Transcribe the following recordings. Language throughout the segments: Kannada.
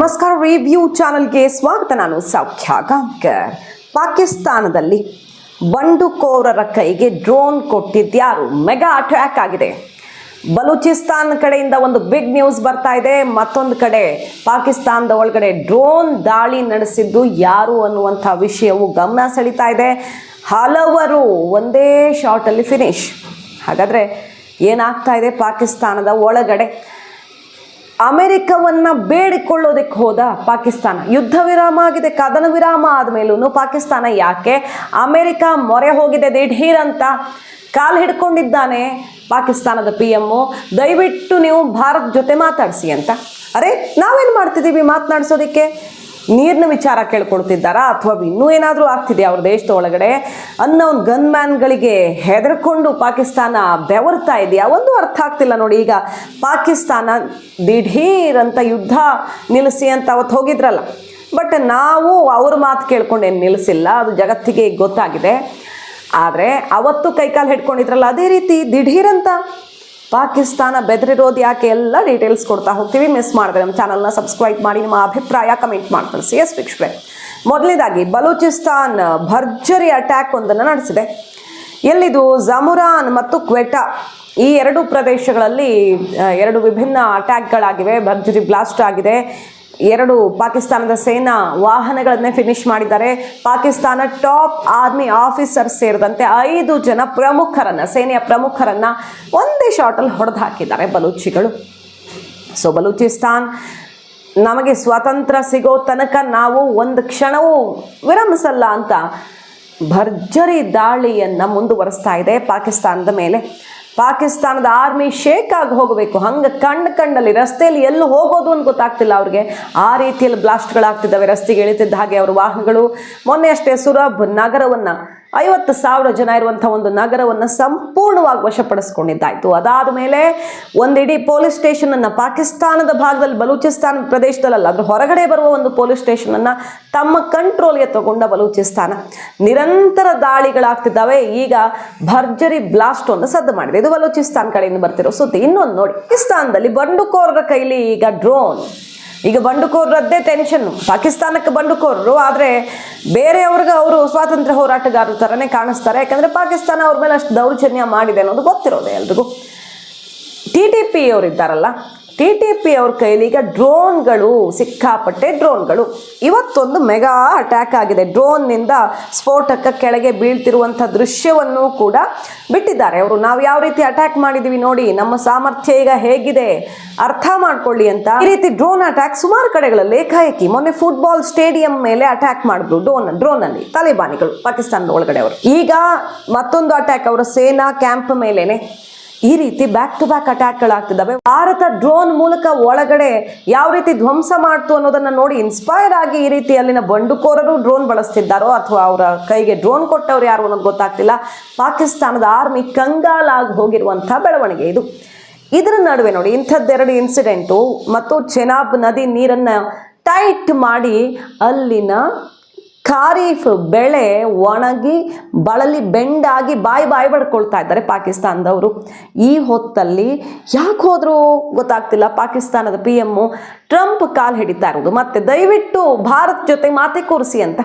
ನಮಸ್ಕಾರ ರಿವ್ಯೂ ಚಾನಲ್ಗೆ ಸ್ವಾಗತ. ನಾನು ಸೌಖ್ಯ ಗಾಂಕರ್ ಪಾಕಿಸ್ತಾನದಲ್ಲಿ ಬಂಡುಕೋರರ ಕೈಗೆ ಡ್ರೋನ್ ಕೊಟ್ಟಿದ್ಯಾರು? ಮೆಗಾ ಅಟ್ಯಾಕ್ ಆಗಿದೆ. ಬಲೂಚಿಸ್ತಾನ್ ಕಡೆಯಿಂದ ಒಂದು ಬಿಗ್ ನ್ಯೂಸ್ ಬರ್ತಾ ಇದೆ. ಮತ್ತೊಂದು ಕಡೆ ಪಾಕಿಸ್ತಾನದ ಒಳಗಡೆ ಡ್ರೋನ್ ದಾಳಿ ನಡೆಸಿದ್ದು ಯಾರು ಅನ್ನುವಂಥ ವಿಷಯವು ಗಮನ ಸೆಳೀತಾ ಇದೆ. ಹಲವರು ಒಂದೇ ಶಾರ್ಟಲ್ಲಿ ಫಿನಿಶ್ ಹಾಗಾದರೆ ಏನಾಗ್ತಾ ಇದೆ ಪಾಕಿಸ್ತಾನದ ಒಳಗಡೆ? ಅಮೆರಿಕವನ್ನ ಬೇಡಿಕೊಳ್ಳೋದಕ್ಕೆ ಹೋದ ಪಾಕಿಸ್ತಾನ. ಯುದ್ಧ ವಿರಾಮ ಆಗಿದೆ, ಕದನ ವಿರಾಮ ಆದಮೇಲೂ ಪಾಕಿಸ್ತಾನ ಯಾಕೆ? ಅಮೆರಿಕ ಮೊರೆ ಹೋಗಿದೆ, ದಿಢೀರ್ ಅಂತ ಕಾಲು ಹಿಡ್ಕೊಂಡಿದ್ದಾನೆ ಪಾಕಿಸ್ತಾನದ ಪಿ ಎಮ್ಮು ದಯವಿಟ್ಟು ನೀವು ಭಾರತ್ ಜೊತೆ ಮಾತಾಡಿಸಿ ಅಂತ. ಅರೆ, ನಾವೇನು ಮಾಡ್ತಿದ್ದೀವಿ ಮಾತನಾಡಿಸೋದಕ್ಕೆ? ನೀರಿನ ವಿಚಾರ ಕೇಳ್ಕೊಳ್ತಿದ್ದಾರಾ ಅಥವಾ ಇನ್ನೂ ಏನಾದರೂ ಆಗ್ತಿದೆ ಅವ್ರ ದೇಶದ ಒಳಗಡೆ? ಅನ್ನೋನ್ ಗನ್ ಮ್ಯಾನ್ಗಳಿಗೆ ಹೆದರ್ಕೊಂಡು ಪಾಕಿಸ್ತಾನ ಬೆವರ್ತಾ ಇದೆಯಾ? ಒಂದು ಅರ್ಥ ಆಗ್ತಿಲ್ಲ ನೋಡಿ, ಈಗ ಪಾಕಿಸ್ತಾನ ದಿಢೀರ್ ಅಂತ ಯುದ್ಧ ನಿಲ್ಲಿಸಿ ಅಂತ ಅವತ್ತು ಹೋಗಿದ್ರಲ್ಲ. ಬಟ್ ನಾವು ಅವ್ರ ಮಾತು ಕೇಳ್ಕೊಂಡೇನು ನಿಲ್ಲಿಸಿಲ್ಲ, ಅದು ಜಗತ್ತಿಗೆ ಗೊತ್ತಾಗಿದೆ. ಆದರೆ ಅವತ್ತು ಕೈಕಾಲು ಹಿಡ್ಕೊಂಡಿದ್ರಲ್ಲ, ಅದೇ ರೀತಿ ದಿಢೀರಂತ ಪಾಕಿಸ್ತಾನ ಬೆದರಿರೋದು ಯಾಕೆ ಎಲ್ಲ ಡೀಟೇಲ್ಸ್ ಕೊಡ್ತಾ ಹೋಗ್ತೀವಿ. ಮಿಸ್ ಮಾಡಿದ್ರೆ ನಮ್ಮ ಚಾನಲ್ನ ಸಬ್ಸ್ಕ್ರೈಬ್ ಮಾಡಿ, ನಿಮ್ಮ ಅಭಿಪ್ರಾಯ ಕಮೆಂಟ್ ಮಾಡಿ ಸಿ ಎಸ್ ವೀಕ್ಷಕರೇ ಮೊದಲನೇದಾಗಿ ಬಲೂಚಿಸ್ತಾನ್ ಭರ್ಜರಿ ಅಟ್ಯಾಕ್ ಒಂದನ್ನು ನಡೆಸಿದೆ. ಎಲ್ಲಿದು? ಜಮುರಾನ್ ಮತ್ತು ಕ್ವೆಟಾ ಈ ಎರಡು ಪ್ರದೇಶಗಳಲ್ಲಿ ಎರಡು ವಿಭಿನ್ನ ಅಟ್ಯಾಕ್ಗಳಾಗಿವೆ ಭರ್ಜರಿ ಬ್ಲಾಸ್ಟ್ ಆಗಿದೆ. ಎರಡು ಪಾಕಿಸ್ತಾನದ ಸೇನಾ ವಾಹನಗಳನ್ನೇ ಫಿನಿಶ್ ಮಾಡಿದ್ದಾರೆ. ಪಾಕಿಸ್ತಾನ ಟಾಪ್ ಆರ್ಮಿ ಆಫೀಸರ್ ಸೇರಿದಂತೆ ಐದು ಜನ ಪ್ರಮುಖರನ್ನ, ಸೇನೆಯ ಪ್ರಮುಖರನ್ನ ಒಂದೇ ಶಾಟಲ್ಲಿ ಹೊಡೆದು ಹಾಕಿದ್ದಾರೆ ಬಲೂಚಿಗಳು. ಸೊ ಬಲೂಚಿಸ್ತಾನ್ ನಮಗೆ ಸ್ವಾತಂತ್ರ್ಯ ಸಿಗೋ ತನಕ ನಾವು ಒಂದು ಕ್ಷಣವೂ ವಿರಮಿಸಲ್ಲ ಅಂತ ಭರ್ಜರಿ ದಾಳಿಯನ್ನು ಮುಂದುವರಿಸ್ತಾ ಇದೆ ಪಾಕಿಸ್ತಾನದ ಮೇಲೆ. ಪಾಕಿಸ್ತಾನದ ಆರ್ಮಿ ಶೇಕ್ ಆಗಿ ಹೋಗಬೇಕು. ಹಂಗೆ ಕಂಡು ಕಂಡಲ್ಲಿ ರಸ್ತೆಯಲ್ಲಿ ಎಲ್ಲಿ ಹೋಗೋದು ಅಂತ ಗೊತ್ತಾಗ್ತಿಲ್ಲ ಅವ್ರಿಗೆ. ಆ ರೀತಿಯಲ್ಲಿ ಬ್ಲಾಸ್ಟ್ಗಳಾಗ್ತಿದ್ದಾವೆ. ರಸ್ತೆಗೆ ಇಳಿತಿದ್ದ ಹಾಗೆ ಅವರ ವಾಹನಗಳು. ಮೊನ್ನೆ ಅಷ್ಟೇ ಸುರಬ್ ನಗರವನ್ನು ಐವತ್ತು ಸಾವಿರ ಜನ ಇರುವಂಥ ಒಂದು ನಗರವನ್ನು ಸಂಪೂರ್ಣವಾಗಿ ವಶಪಡಿಸ್ಕೊಂಡಿದ್ದಾಯಿತು. ಅದಾದ ಮೇಲೆ ಒಂದಿಡೀ ಪೊಲೀಸ್ ಸ್ಟೇಷನನ್ನು ಪಾಕಿಸ್ತಾನದ ಭಾಗದಲ್ಲಿ ಬಲೂಚಿಸ್ತಾನ ಪ್ರದೇಶದಲ್ಲ ಅದ್ರ ಹೊರಗಡೆ ಬರುವ ಒಂದು ಪೊಲೀಸ್ ಸ್ಟೇಷನನ್ನು ತಮ್ಮ ಕಂಟ್ರೋಲ್ಗೆ ತಗೊಂಡ ಬಲೂಚಿಸ್ತಾನ. ನಿರಂತರ ದಾಳಿಗಳಾಗ್ತಿದ್ದಾವೆ. ಈಗ ಭರ್ಜರಿ ಬ್ಲಾಸ್ಟ್ ಒಂದು ಸದ್ದು ಮಾಡಿದೆ. ಇದು ಬಲೂಚಿಸ್ತಾನ್ ಕಡೆಯಿಂದ ಬರ್ತಿರೋ ಸುದ್ದಿ. ಇನ್ನೊಂದು ನೋಡಿ. ಪಾಕಿಸ್ತಾನದಲ್ಲಿ ಬಂಡುಕೋರರ ಕೈಲಿ ಈಗ ಡ್ರೋನ್. ಈಗ ಬಂಡುಕೋರದ್ದೇ ಟೆನ್ಷನ್ ಪಾಕಿಸ್ತಾನಕ್ಕೆ ಬಂಡುಕೋರರು, ಆದರೆ ಬೇರೆಯವ್ರಿಗೆ ಅವರು ಸ್ವಾತಂತ್ರ್ಯ ಹೋರಾಟಗಾರರ ಥರನೇ ಕಾಣಿಸ್ತಾರೆ. ಯಾಕಂದರೆ ಪಾಕಿಸ್ತಾನ ಅವ್ರ ಮೇಲೆ ಅಷ್ಟು ದೌರ್ಜನ್ಯ ಮಾಡಿದೆ ಅನ್ನೋದು ಗೊತ್ತಿರೋದೆ ಎಲ್ರಿಗೂ. ಟಿ ಟಿ ಪಿ ಅವರಿದ್ದಾರಲ್ಲ ಟಿ ಟಿ ಪಿ ಅವ್ರ ಕೈಲಿ ಈಗ ಡ್ರೋನ್ಗಳು, ಸಿಕ್ಕಾಪಟ್ಟೆ ಡ್ರೋನ್ಗಳು. ಇವತ್ತೊಂದು ಮೆಗಾ ಅಟ್ಯಾಕ್ ಆಗಿದೆ. ಡ್ರೋನ್ನಿಂದ ಸ್ಫೋಟಕ ಕೆಳಗೆ ಬೀಳ್ತಿರುವಂಥ ದೃಶ್ಯವನ್ನು ಕೂಡ ಬಿಟ್ಟಿದ್ದಾರೆ. ಅವರು ನಾವು ಯಾವ ರೀತಿ ಅಟ್ಯಾಕ್ ಮಾಡಿದ್ದೀವಿ ನೋಡಿ, ನಮ್ಮ ಸಾಮರ್ಥ್ಯ ಈಗ ಹೇಗಿದೆ? ಅರ್ಥ ಮಾಡ್ಕೊಳ್ಳಿ ಅಂತ. ಈ ರೀತಿ ಡ್ರೋನ್ ಅಟ್ಯಾಕ್ ಸುಮಾರು ಕಡೆಗಳಲ್ಲಿ ಏಕಾಏಕಿ. ಮೊನ್ನೆ ಫುಟ್ಬಾಲ್ ಸ್ಟೇಡಿಯಂ ಮೇಲೆ ಅಟ್ಯಾಕ್ ಮಾಡಿದ್ರು ಡ್ರೋನ್ ಡ್ರೋನಲ್ಲಿ ತಾಲಿಬಾನಿಗಳು, ಪಾಕಿಸ್ತಾನದ ಒಳಗಡೆ ಅವರು. ಈಗ ಮತ್ತೊಂದು ಅಟ್ಯಾಕ್. ಅವರ ಸೇನಾ ಕ್ಯಾಂಪ್ ಮೇಲೇನೆ ಈ ರೀತಿ ಬ್ಯಾಕ್ ಟು ಬ್ಯಾಕ್ ಅಟ್ಯಾಕ್ಗಳಾಗ್ತಿದ್ದಾವೆ ಭಾರತ ಡ್ರೋನ್ ಮೂಲಕ ಒಳಗಡೆ ಯಾವ ರೀತಿ ಧ್ವಂಸ ಮಾಡ್ತು ಅನ್ನೋದನ್ನ ನೋಡಿ ಇನ್ಸ್ಪೈರ್ ಆಗಿ ಈ ರೀತಿ ಅಲ್ಲಿನ ಬಂಡುಕೋರರು ಡ್ರೋನ್ ಬಳಸ್ತಿದ್ದಾರೋ ಅಥವಾ ಅವರ ಕೈಗೆ ಡ್ರೋನ್ ಕೊಟ್ಟವ್ರು ಯಾರು ಅನ್ನೋದು ಗೊತ್ತಾಗ್ತಿಲ್ಲ. ಪಾಕಿಸ್ತಾನದ ಆರ್ಮಿ ಕಂಗಾಲಾಗಿ ಹೋಗಿರುವಂತಹ ಬೆಳವಣಿಗೆ ಇದು. ಇದರ ನಡುವೆ ನೋಡಿ ಇಂಥದ್ದೆರಡು ಇನ್ಸಿಡೆಂಟು ಮತ್ತು ಚೆನಾಬ್ ನದಿ ನೀರನ್ನು ಟೈಟ್ ಮಾಡಿ ಅಲ್ಲಿನ ಖಾರೀಫ್ ಬೆಳೆ ಒಣಗಿ ಬಳಲಿ ಬೆಂಡಾಗಿ ಬಾಯಿ ಬಾಯಿ ಬಡ್ಕೊಳ್ತಾ ಇದ್ದಾರೆ ಪಾಕಿಸ್ತಾನದವರು. ಈ ಹೊತ್ತಲ್ಲಿ ಯಾಕೆ ಹೋದರೂ ಗೊತ್ತಾಗ್ತಿಲ್ಲ ಪಾಕಿಸ್ತಾನದ ಪಿ ಎಮ್ಮು ಟ್ರಂಪ್ ಕಾಲು ಹಿಡಿತಾ ಇರೋದು. ಮತ್ತೆ ದಯವಿಟ್ಟು ಭಾರತ್ ಜೊತೆ ಮಾತೆ ಕೂರಿಸಿ ಅಂತ.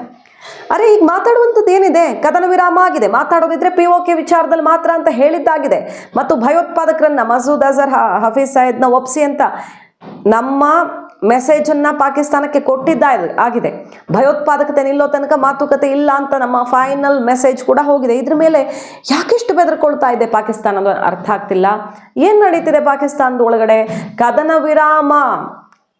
ಅರೆ, ಈಗ ಮಾತಾಡುವಂಥದ್ದು ಏನಿದೆ? ಕದನ ವಿರಾಮ ಆಗಿದೆ. ಮಾತಾಡೋದಿದ್ರೆ ಪಿ ಓ ಕೆ ವಿಚಾರದಲ್ಲಿ ಮಾತ್ರ ಅಂತ ಹೇಳಿದ್ದಾಗಿದೆ. ಮತ್ತು ಭಯೋತ್ಪಾದಕರನ್ನ ಮಸೂದ್ ಅಜರ್ ಹ- ಹಫೀಜ್ ಸಯದ್ನ ಒಪ್ಸಿ ಅಂತ ನಮ್ಮ ಮೆಸೇಜನ್ನು ಪಾಕಿಸ್ತಾನಕ್ಕೆ ಕೊಟ್ಟಿದ್ದ ಆಗಿದೆ. ಭಯೋತ್ಪಾದಕತೆ ನಿಲ್ಲೋ ತನಕ ಮಾತುಕತೆ ಇಲ್ಲ ಅಂತ ನಮ್ಮ ಫೈನಲ್ ಮೆಸೇಜ್ ಕೂಡ ಹೋಗಿದೆ. ಇದ್ರ ಮೇಲೆ ಯಾಕೆಷ್ಟು ಬೆದರ್ಕೊಳ್ತಾ ಇದೆ ಪಾಕಿಸ್ತಾನ ಅರ್ಥ ಆಗ್ತಿಲ್ಲ. ಏನು ನಡೀತಿದೆ ಪಾಕಿಸ್ತಾನದ ಒಳಗಡೆ? ಕದನ ವಿರಾಮ.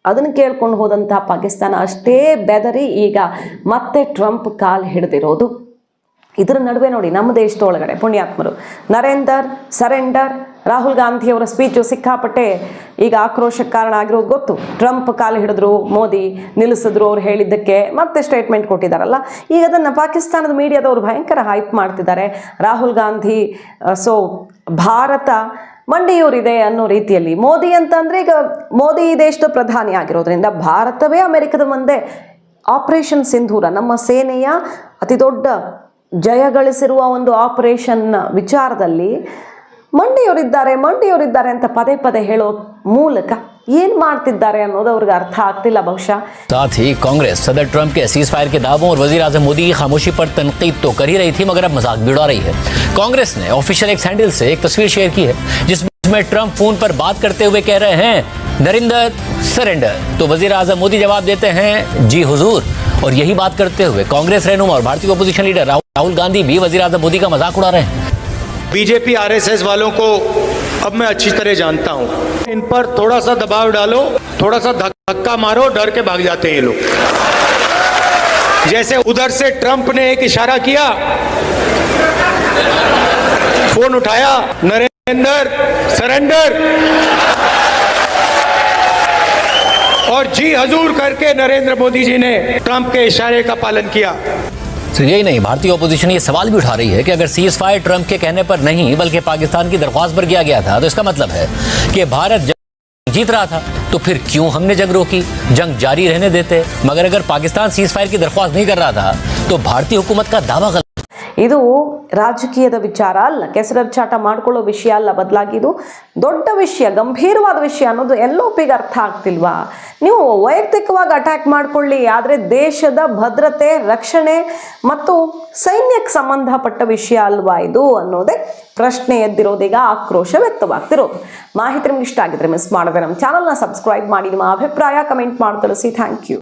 ಅದನ್ನು ಕೇಳ್ಕೊಂಡು ಹೋದಂತಹ ಪಾಕಿಸ್ತಾನ ಅಷ್ಟೇ ಬೆದರಿ ಈಗ ಮತ್ತೆ ಟ್ರಂಪ್ ಕಾಲ್ ಹಿಡಿದಿರೋದು. ಇದರ ನಡುವೆ ನೋಡಿ ನಮ್ಮ ದೇಶದ ಒಳಗಡೆ ಪುಣ್ಯಾತ್ಮರು. ನರೇಂದರ್, ಸರೆಂಡರ್ ರಾಹುಲ್ ಗಾಂಧಿಯವರ ಸ್ಪೀಚು ಸಿಕ್ಕಾಪಟ್ಟೆ ಈಗ ಆಕ್ರೋಶಕ್ಕೆ ಕಾರಣ ಆಗಿರೋದು ಗೊತ್ತು. ಟ್ರಂಪ್ ಕಾಲು ಹಿಡಿದ್ರು, ಮೋದಿ ನಿಲ್ಲಿಸಿದ್ರು ಅವ್ರು ಹೇಳಿದ್ದಕ್ಕೆ ಮತ್ತೆ ಸ್ಟೇಟ್ಮೆಂಟ್ ಕೊಟ್ಟಿದ್ದಾರಲ್ಲ. ಈಗ ಅದನ್ನು ಪಾಕಿಸ್ತಾನದ ಮೀಡಿಯಾದವರು ಭಯಂಕರ ಹೈಪ್ ಮಾಡ್ತಿದ್ದಾರೆ. ರಾಹುಲ್ ಗಾಂಧಿ ಸೊ ಭಾರತ ಮಂಡಿಯೂರಿದೆ ಅನ್ನೋ ರೀತಿಯಲ್ಲಿ. ಮೋದಿ ಅಂತಂದರೆ ಈಗ ಮೋದಿ ದೇಶದ ಪ್ರಧಾನಿ ಆಗಿರೋದ್ರಿಂದ ಭಾರತವೇ ಅಮೆರಿಕದ ಮುಂದೆ ಆಪರೇಷನ್ ಸಿಂಧೂರ, ನಮ್ಮ ಸೇನೆಯ ಅತಿ ದೊಡ್ಡ ಜಯಗಳಿಸಿರುವ ಒಂದು ಆಪರೇಷನ್ನ ವಿಚಾರದಲ್ಲಿ ಮಂಡಿಯವರಿದ್ದಾರೆ ಮಂಡಿಯವರಿದ್ದಾರೆ ಅಂತ ಪದೇ ಪದೇ ಹೇಳೋ ಮೂಲಕ ಏನು ಮಾಡ್ತಿದ್ದಾರೆ ಅನ್ನೋದು ಅವ್ರಿಗೆ ಅರ್ಥ ಆಗ್ತಿಲ್ಲ ಬಹುಶಃ साथ ही कांग्रेस सदर ट्रंप के सीज फायर के दावों और वजीर आजम मोदी की खामोशी पर तनकीद तो कर ही रही थी मगर अब मजाक भी उड़ा रही है कांग्रेस ने ऑफिशियल एक सैंडल से एक तस्वीर शेयर की है जिसमें ट्रंप फोन पर बात करते हुए कह रहे हैं नरिंदर सरेंडर तो वजीर आजम मोदी जवाब देते हैं जी हुजूर और यही बात करते हुए कांग्रेस रहनुमा और भारतीय ओपोजिशन लीडर राहुल राहुल गांधी भी वजीर आजम मोदी का मजाक उड़ा रहे हैं बीजेपी आरएसएस वालों को अब मैं अच्छी तरह जानता हूँ। इन पर थोड़ा सा दबाव डालो, थोड़ा सा धक्का मारो, डर के भाग जाते हैं ये लोग। जैसे उधर से ट्रंप ने एक इशारा किया, फ़ोन उठाया, नरेंद्र, सरेंडर। और जी हजूर करके नरेंद्र मोदी जी ने ट्रंप के इशारे का पालन किया। तो यही नहीं, भारतीय ओपोजिशन ये सवाल भी उठा रही है कि अगर सीज फायर ट्रंप के कहने पर नहीं, बल्कि पाकिस्तान की दरख्वास्त पर किया गया था तो इसका मतलब है कि भारत जीत रहा था तो फिर क्यों हमने जंग रोकी? जंग जारी रहने देते, मगर अगर पाकिस्तान सीज फायर की दरख्वास्त नहीं कर रहा था तो भारतीय हुकूमत का दावा ಇದು ರಾಜಕೀಯದ ವಿಚಾರ ಅಲ್ಲ. ಕೆಸರಚ್ಚಾಟ ಮಾಡ್ಕೊಳ್ಳೋ ವಿಷಯ ಅಲ್ಲ. ಬದಲಾಗಿ ಇದು ದೊಡ್ಡ ವಿಷಯ, ಗಂಭೀರವಾದ ವಿಷಯ ಅನ್ನೋದು ಎಲ್ಲೊಪ್ಪಿಗೆ ಅರ್ಥ ಆಗ್ತಿಲ್ವಾ? ನೀವು ವೈಯಕ್ತಿಕವಾಗಿ ಅಟ್ಯಾಕ್ ಮಾಡ್ಕೊಳ್ಳಿ, ಆದರೆ ದೇಶದ ಭದ್ರತೆ, ರಕ್ಷಣೆ ಮತ್ತು ಸೈನ್ಯಕ್ಕೆ ಸಂಬಂಧಪಟ್ಟ ವಿಷಯ ಅಲ್ವಾ ಇದು ಅನ್ನೋದೇ ಪ್ರಶ್ನೆ ಎದ್ದಿರೋದೀಗ ಆಕ್ರೋಶ ವ್ಯಕ್ತವಾಗ್ತಿರೋದು. ಮಾಹಿತಿ ನಿಮ್ಗೆ ಇಷ್ಟ ಆಗಿದ್ರೆ ಮಿಸ್ ಮಾಡಿದ್ರೆ ನಮ್ಮ ಚಾನಲ್ನ ಸಬ್ಸ್ಕ್ರೈಬ್ ಮಾಡಿ, ನಿಮ್ಮ ಅಭಿಪ್ರಾಯ ಕಮೆಂಟ್ ಮಾಡಿ, ತಿಳಿಸಿ. Thank you